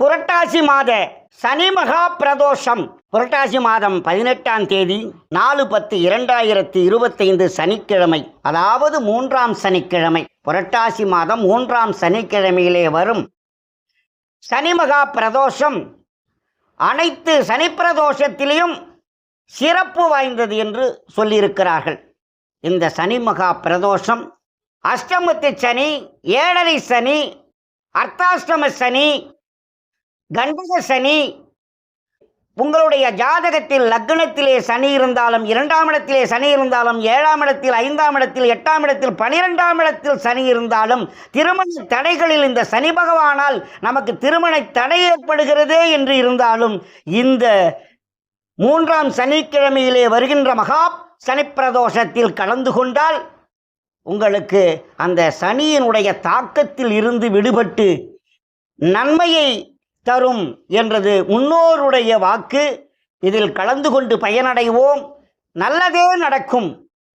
புரட்டாசி மாத சனி மகா பிரதோஷம். புரட்டாசி மாதம் பதினெட்டாம் தேதி நாலு பத்து இரண்டாயிரத்தி இருபத்தைந்து சனிக்கிழமை அதாவது மூன்றாம் சனிக்கிழமை. புரட்டாசி மாதம் மூன்றாம் சனிக்கிழமையிலே வரும் சனி மகா பிரதோஷம். அனைத்து சனி பிரதோஷத்திலையும் சிறப்பு வாய்ந்தது என்று சொல்லியிருக்கிறார்கள். இந்த சனி மகா பிரதோஷம் அஷ்டமத்து சனி ஏழரை சனி அர்த்தாஷ்டம சனி கண்டக சனி. உங்களுடைய ஜாதகத்தில் லக்னத்திலே சனி இருந்தாலும் இரண்டாம் இடத்திலே சனி இருந்தாலும் ஏழாம் இடத்தில் ஐந்தாம் இடத்தில் எட்டாம் இடத்தில் பனிரெண்டாம் இடத்தில் சனி இருந்தாலும் திருமண தடைகளில் இந்த சனி பகவானால் நமக்கு திருமண தடை ஏற்படுகிறதே என்று இருந்தாலும் இந்த மூன்றாம் சனிக்கிழமையிலே வருகின்ற மகா சனிப்பிரதோஷத்தில் கலந்து கொண்டால் உங்களுக்கு அந்த சனியினுடைய தாக்கத்தில் இருந்து விடுபட்டு நன்மையை தரும் என்றது முன்னோருடைய வாக்கு. இதில் கலந்து கொண்டு பயனடைவோம். நல்லதே நடக்கும்.